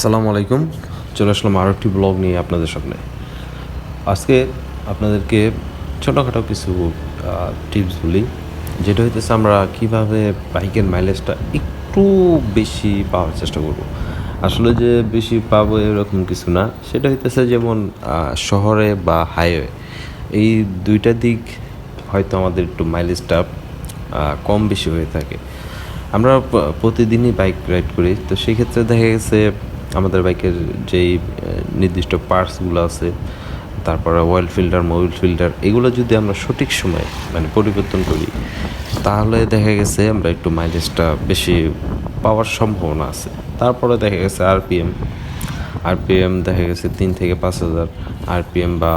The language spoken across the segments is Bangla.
আসসালামু আলাইকুম। চলে আসলাম আরও একটি ব্লগ নিয়ে আপনাদের সামনে। আজকে আপনাদেরকে ছোটোখাটো কিছু টিপস বলি, যেটা হইতেছে আমরা কীভাবে বাইকের মাইলেজটা একটু বেশি পাওয়ার চেষ্টা করব। আসলে যে বেশি পাবো এরকম কিছু না, সেটা হইতেছে যেমন শহরে বা হাইওয়ে এই দুইটা দিক হয়তো আমাদের একটু মাইলেজটা কম বেশি হয়ে থাকে। আমরা প্রতিদিনই বাইক রাইড করি, তো সেক্ষেত্রে দেখা গেছে আমাদের বাইকের যেই নির্দিষ্ট পার্টসগুলো আছে, তারপরে অয়েল ফিল্টার মোবিল ফিল্টার এগুলো যদি আমরা সঠিক সময়ে মানে পরিবর্তন করি, তাহলে দেখা গেছে আমরা একটু মাইলেজটা বেশি পাওয়ার সম্ভাবনা আছে। তারপরে দেখা গেছে আরপিএম আরপিএম দেখা গেছে তিন থেকে পাঁচ হাজার। আরপিএম বা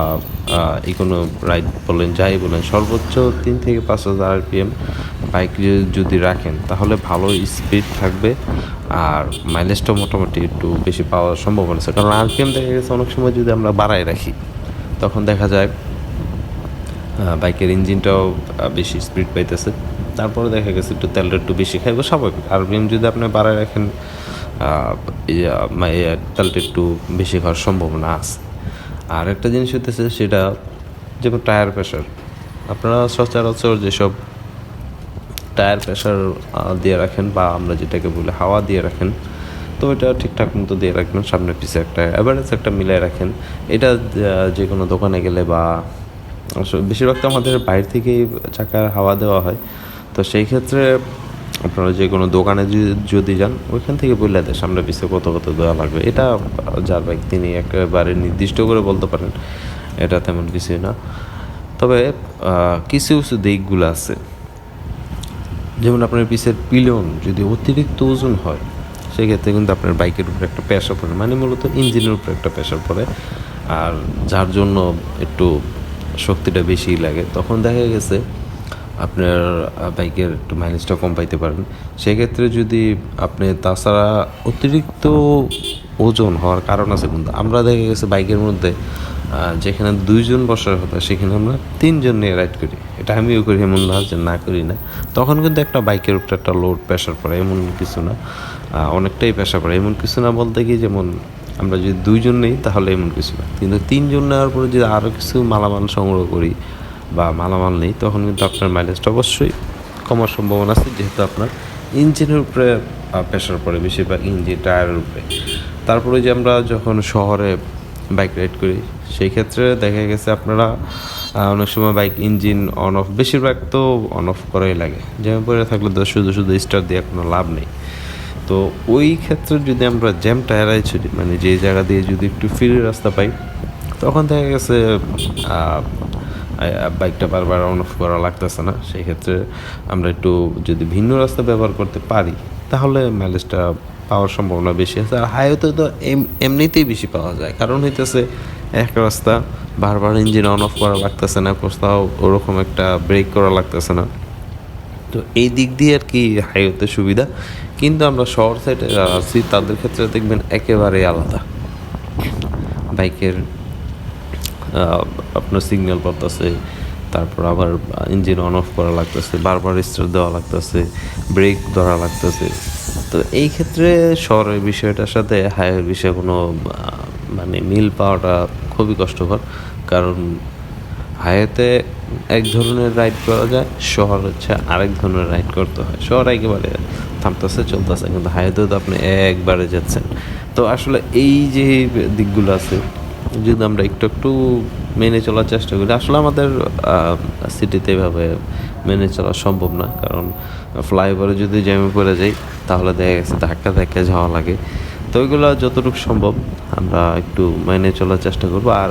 কোনো রাইড বলেন, যাই বলেন, সর্বোচ্চ তিন থেকে পাঁচ হাজার আরপিএম বাইক যদি রাখেন, তাহলে ভালো স্পিড থাকবে আর মাইলেজটা মোটামুটি একটু বেশি পাওয়ার সম্ভাবনা আছে। কারণ আরপিএম দেখা গেছে অনেক সময় যদি আমরা বাড়ায় রাখি, তখন দেখা যায় বাইকের ইঞ্জিনটাও বেশি স্পিড পাইতেছে। তারপরে দেখা গেছে একটু তেলটা একটু বেশি খাইব, স্বাভাবিক। আর বিএম যদি আপনি বাড়ায় রাখেন তেলটা একটু বেশি খাওয়ার সম্ভাবনা আছে। আর একটা জিনিস হইতেছে সেটা, যেমন টায়ার প্রেশার আপনারা সচরাচর যেসব টায়ার প্রেশার দিয়ে রাখেন বা আমরা যেটাকে বলি হাওয়া দিয়ে রাখেন। তো এটা ঠিকঠাক মতো দিয়ে রাখবেন সামনে পিছে একটা অ্যাভারেজ একটা মিলাই রাখেন। এটা যে কোনো দোকানে গেলে বা বেশিরভাগ তো আমাদের বাইরে থেকেই চাকার হাওয়া দেওয়া হয়। তো সেই ক্ষেত্রে আপনারা যে কোনো দোকানে যদি- যান, ওইখান থেকে বললে দেয় সামনে পিছে কত কত দেওয়া লাগবে। এটা যার বাইক তিনি একেবারে নির্দিষ্ট করে বলতে পারেন, এটা তেমন কিছুই না। তবে কিছু কিছু দিকগুলো আছে। যেমন আপনার পিসের পিলিয়ন যদি অতিরিক্ত ওজন হয়, সেক্ষেত্রে কিন্তু আপনার বাইকের উপরে একটা প্রেশার পড়ে। মানে মূলত ইঞ্জিনের উপরে একটা প্রেশার পড়ে। আর যার জন্য একটু শক্তিটা বেশি লাগে। তখন দেখা গেছে আপনার বাইকের একটু মাইলেজটা কম পাইতে পারেন। সেক্ষেত্রে যদি আপনি তাছাড়া অতিরিক্ত ওজন হওয়ার কারণ আছে, কিন্তু আমরা দেখা গেছে বাইকের মধ্যে যেখানে দুইজন বসার কথা, সেখানে আমরা তিনজন নিয়ে রাইড করি। এটা আমিও করি, এমন না যে না করি না। তখন কিন্তু একটা বাইকের উপরে একটা লোড প্রেশার পড়ে, এমন কিছু না। অনেকটাই প্রেশার পড়ে। এমন কিছু না বলতে কি যেমন, আমরা যদি দুইজন নেই, তাহলে এমন কিছু না। কিন্তু তিনজন নেওয়ার পরে যদি আরও কিছু মালামাল সংগ্রহ করি বা মালামাল নেই, তখন কিন্তু আপনার মাইলেজটা অবশ্যই কমার সম্ভাবনা আছে, যেহেতু আপনার ইঞ্জিনের উপরে প্রেশার পড়ে বেশিরভাগ ইঞ্জিন টায়ারের উপরে। তারপরে যে আমরা যখন শহরে বাইক রাইড করি, সেই ক্ষেত্রে দেখা গেছে আপনারা অনেক সময় বাইক ইঞ্জিন অন অফ বেশিরভাগ তো অন অফ করাই লাগে। যেমন পরে থাকলে তো শুধু শুধু স্টার দিয়ে কোনো লাভ নেই। তো ওই ক্ষেত্রে যদি আমরা জ্যাম টায়ারাই ছুটি মানে যে জায়গা দিয়ে যদি একটু ফ্রি রাস্তা পাই, তখন দেখা গেছে বাইকটা বারবার অন অফ করা লাগতেছে না। সেই ক্ষেত্রে আমরা একটু যদি ভিন্ন রাস্তা ব্যবহার করতে পারি, তাহলে মাইলেজটা পাওয়ার সম্ভাবনা বেশি আছে। আর হাইওয়েতে তো এম- এমনিতেই বেশি পাওয়া যায়। কারণ হইতেছে, এক রাস্তা বারবার ইঞ্জিন অন অফ করা লাগতেছে না, কোথাও ওরকম একটা ব্রেক করা লাগতেছে না। তো এই দিক দিয়ে আর কি হাইওয়েতে সুবিধা। কিন্তু আমরা শহর সাইডে যারা আছি, তাদের ক্ষেত্রে দেখবেন একেবারে আলাদা। বাইকের আপনার সিগন্যাল পড়তেছে তারপর আবার ইঞ্জিন অন অফ করা লাগতেছে, বারবার স্টার্ট দেওয়া লাগতেছে ব্রেক ধরা লাগতেছে। তো এই ক্ষেত্রে শহরের বিষয়টার সাথে হাইওয়ের বিষয়ে কোনো মানে মিল পাওয়াটা খুবই কষ্টকর। কারণ হাইওয়েতে এক ধরনের রাইড করা যায়, শহর হচ্ছে আরেক ধরনের রাইড করতে হয়। শহর একেবারে থামতেছে, চলতেছে, কিন্তু হাইওয়েতে তো আপনি একবারে যাচ্ছেন। তো আসলে এই যে দিকগুলো আছে, যদি আমরা একটু একটু মেনে চলার চেষ্টা করি, আসলে আমাদের সিটিতে এভাবে মেনে চলা সম্ভব না। কারণ ফ্লাইওভারে যদি জ্যামে পড়ে যাই, তাহলে দেখা গেছে ধাক্কা ধাক্কা যাওয়া লাগে। তো ওইগুলো যতটুকু সম্ভব আমরা একটু মেনে চলার চেষ্টা করব। আর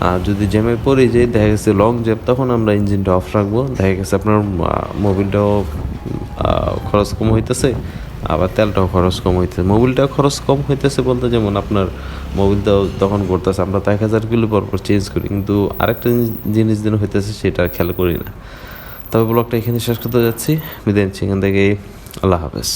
আর যদি জ্যামে পড়ে যাই, দেখা গেছে লং জ্যাম তখন আমরা ইঞ্জিনটা অফ রাখব। দেখা গেছে আপনার মোবিলটাও খরচ কম হইতেছে, আবার তেলটাও খরচ কম হইতেছে। মোবিলটাও খরচ কম হইতেছে বলতে যেমন আপনার মোবিলটাও তখন করতেছে। আমরা তো এক হাজার কিলো পর পর চেঞ্জ করি। কিন্তু আরেকটা জিনিস- যেন হইতেছে, সেটা খেয়াল করি না। তবে ব্লগটা এখানে শেষ করতে যাচ্ছি। বিদায় এখান থেকে আল্লাহ হাফেজ।